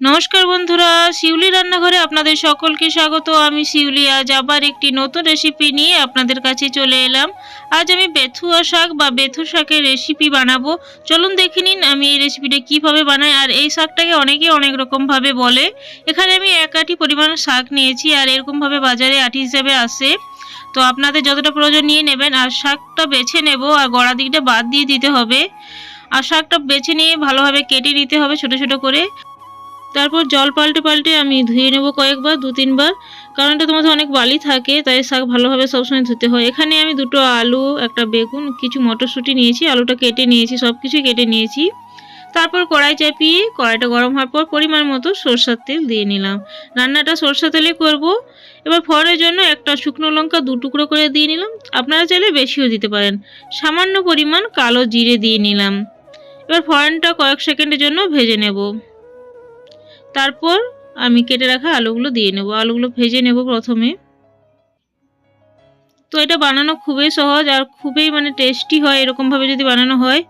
নমস্কার বন্ধুরা, শিউলি রান্নাঘরে আপনাদের সকলকে স্বাগত। আমি শিউলি, আজ আবার একটি নতুন রেসিপি নিয়ে আপনাদের কাছে চলে এলাম। আজ আমি বেথুয়া শাক বা বেথু শাকের রেসিপি বানাবো। চলুন দেখে নিন আমি এই রেসিপিটা কীভাবে বানাই, আর এই শাকটাকে অনেকে অনেক রকমভাবে বলে। এখানে আমি এক আটি পরিমাণ শাক নিয়েছি, আর এরকমভাবে বাজারে আটি হিসেবে আসে। তো আপনাদের যতটা প্রয়োজন নিয়ে নেবেন, আর শাকটা বেছে নেব, আর গড়া দিকটা বাদ দিয়ে দিতে হবে। আর শাকটা বেছে নিয়ে ভালোভাবে কেটে নিতে হবে ছোট ছোট করে। তারপর জল পাল্টে পাল্টে আমি ধুয়ে নেব কয়েকবার, দু তিনবার। কারণ এটা তোমাদের অনেক বালি থাকে, তাই শাক ভালোভাবে সবসময় ধুতে হয়। এখানে আমি দুটো আলু, একটা বেগুন, কিছু মটরশুঁটি নিয়েছি, আলুটা কেটে নিয়েছি সব কিছুই কেটে নিয়েছি। তারপর কড়াই চাপিয়ে, কড়াইটা গরম হওয়ার পর পরিমাণ মতো সরষার তেল দিয়ে নিলাম। রান্নাটা সরষা তেলে করব। এবার ফোড়নের জন্য একটা শুকনো লঙ্কা দু টুকরো করে দিয়ে নিলাম। আপনারা চাইলে বেশিও দিতে পারেন। সামান্য পরিমাণ কালো জিরে দিয়ে নিলাম। এবার ফোড়নটা কয়েক সেকেন্ডের জন্য ভেজে নেব। তারপর আমি কেটে রাখা আলুগুলো দিয়ে নেব। আলুগুলো ভেজে নেব প্রথমে। তো এটা বানানো খুবই সহজ আর খুবই মানে টেস্টি হয়, এরকমভাবে যদি বানানো হয়।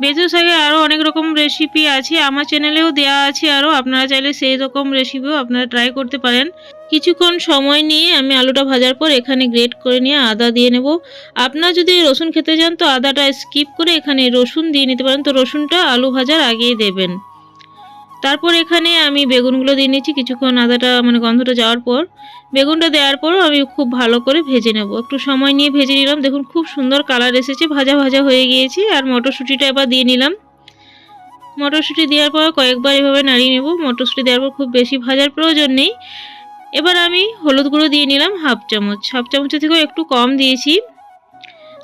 বেথু শাকে আরও অনেক রকম রেসিপি আছে, আমার চ্যানেলেও দেওয়া আছে আরও আপনারা চাইলে সেই রকম রেসিপিও আপনারা ট্রাই করতে পারেন। কিছুক্ষণ সময় নিয়ে আমি আলুটা ভাজার পর এখানে গ্রেট করে নিয়ে আদা দিয়ে নেব। আপনারা যদি রসুন খেতে চান তো আদাটা স্কিপ করে এখানে রসুন দিয়ে নিতে পারেন। তো রসুনটা আলু ভাজার আগেই দেবেন। তারপর এখানে আমি বেগুনগুলো দিয়ে নিয়েছি, কিছুক্ষণ আদাটা মানে গন্ধটা যাওয়ার পর, বেগুনটা দেওয়ার পরও আমি খুব ভালো করে ভেজে নেব। একটু সময় নিয়ে ভেজে নিলাম। দেখুন, খুব সুন্দর কালার এসেছে, ভাজা ভাজা হয়ে গিয়েছে, আর মটরশুঁটিটা এবার দিয়ে নিলাম। মটরশুঁটি দেওয়ার পর কয়েকবার এভাবে নাড়িয়ে নেব। মটরশুঁটি দেওয়ার পর খুব বেশি ভাজার প্রয়োজন নেই। এবার আমি হলুদ গুঁড়ো দিয়ে নিলাম হাফ চামচ। হাফ চামচের থেকেও একটু কম দিয়েছি।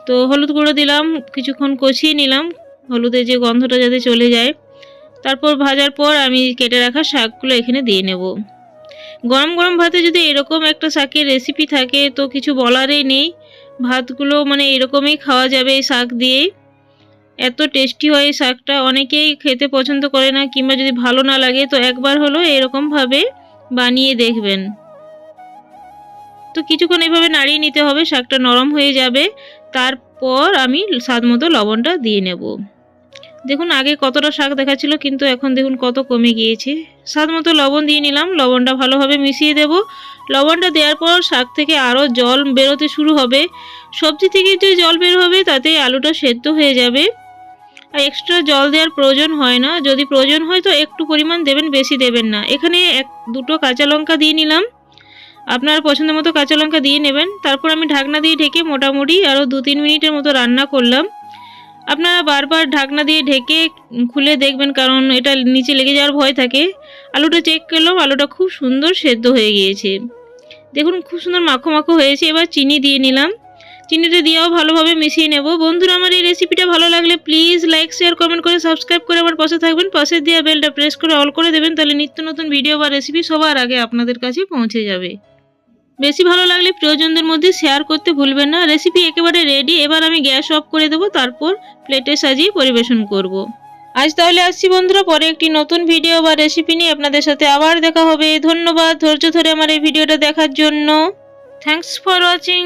তো হলুদ গুঁড়ো দিলাম, কিছুক্ষণ কষিয়ে নিলাম। হলুদের যে গন্ধটা যাতে চলে যায়। তারপর ভাজার পর আমি কেটে রাখা শাকগুলো এখানে দিয়ে নেব। গরম গরম ভাতে যদি এরকম একটা শাকের রেসিপি থাকে, তো কিছু বলারই নেই। ভাতগুলো মানে এরকমই খাওয়া যাবে এই শাক দিয়েই এত টেস্টি হয় এই শাকটা, অনেকেই খেতে পছন্দ করে না কিংবা যদি ভালো না লাগে, তো একবার হলো এরকমভাবে বানিয়ে দেখবেন। তো কিছুক্ষণ এভাবে নাড়িয়ে নিতে হবে, শাকটা নরম হয়ে যাবে। তারপর আমি স্বাদ মতো লবণটা দিয়ে নেব। দেখুন, আগে কতটা শাক দেখাচ্ছিল, কিন্তু এখন দেখুন কত কমে গিয়েছে। স্বাদ মতো লবণ দিয়ে নিলাম, লবণটা ভালোভাবে মিশিয়ে দেব। লবণটা দেওয়ার পর শাক থেকে আরও জল বেরোতে শুরু হবে। সবজি থেকে যে জল বের হবে, তাতে আলুটা সেদ্ধ হয়ে যাবে। আর এক্সট্রা জল দেওয়ার প্রয়োজন হয় না। যদি প্রয়োজন হয় তো একটু পরিমাণ দেবেন, বেশি দেবেন না। এখানে এক, দুটো কাঁচা লঙ্কা দিয়ে নিলাম। আপনার পছন্দ মতো কাঁচা লঙ্কা দিয়ে নেবেন। তারপর আমি ঢাকনা দিয়ে ঢেকে মোটামুটি আরও দু তিন মিনিটের মতো রান্না করলাম। আপনারা বারবার ঢাকনা দিয়ে ঢেকে খুলে দেখবেন, কারণ এটা নিচে লেগে যাওয়ার ভয় থাকে। আলুটা চেক করলাম, আলুটা খুব সুন্দর সেদ্ধ হয়ে গিয়েছে। দেখুন, খুব সুন্দর মাখো মাখো হয়েছে। এবার চিনি দিয়ে নিলাম। চিনিটা দিয়েও ভালোভাবে মিশিয়ে নেব। বন্ধুরা, আমার এই রেসিপিটা ভালো লাগলে প্লিজ লাইক শেয়ার কমেন্ট করে সাবস্ক্রাইব করে আমার পাশে থাকবেন। পাশে দেওয়া বেলটা প্রেস করে অল করে দেবেন, তাহলে নিত্য নতুন ভিডিও বা রেসিপি সবার আগে আপনাদের কাছে পৌঁছে যাবে। বেশি ভালো লাগলে প্রিয়জনদের মধ্যে শেয়ার করতে ভুলবেন না। রেসিপি একেবারে রেডি এবার আমি গ্যাস অফ করে দেবো, তারপর প্লেটে সাজিয়ে পরিবেশন করব। আজ তাহলে আসছি বন্ধুরা, পরে একটি নতুন ভিডিও বা রেসিপি নিয়ে আপনাদের সাথে আবার দেখা হবে। ধন্যবাদ ধৈর্য ধরে আমার এই ভিডিওটা দেখার জন্য। Thanks for watching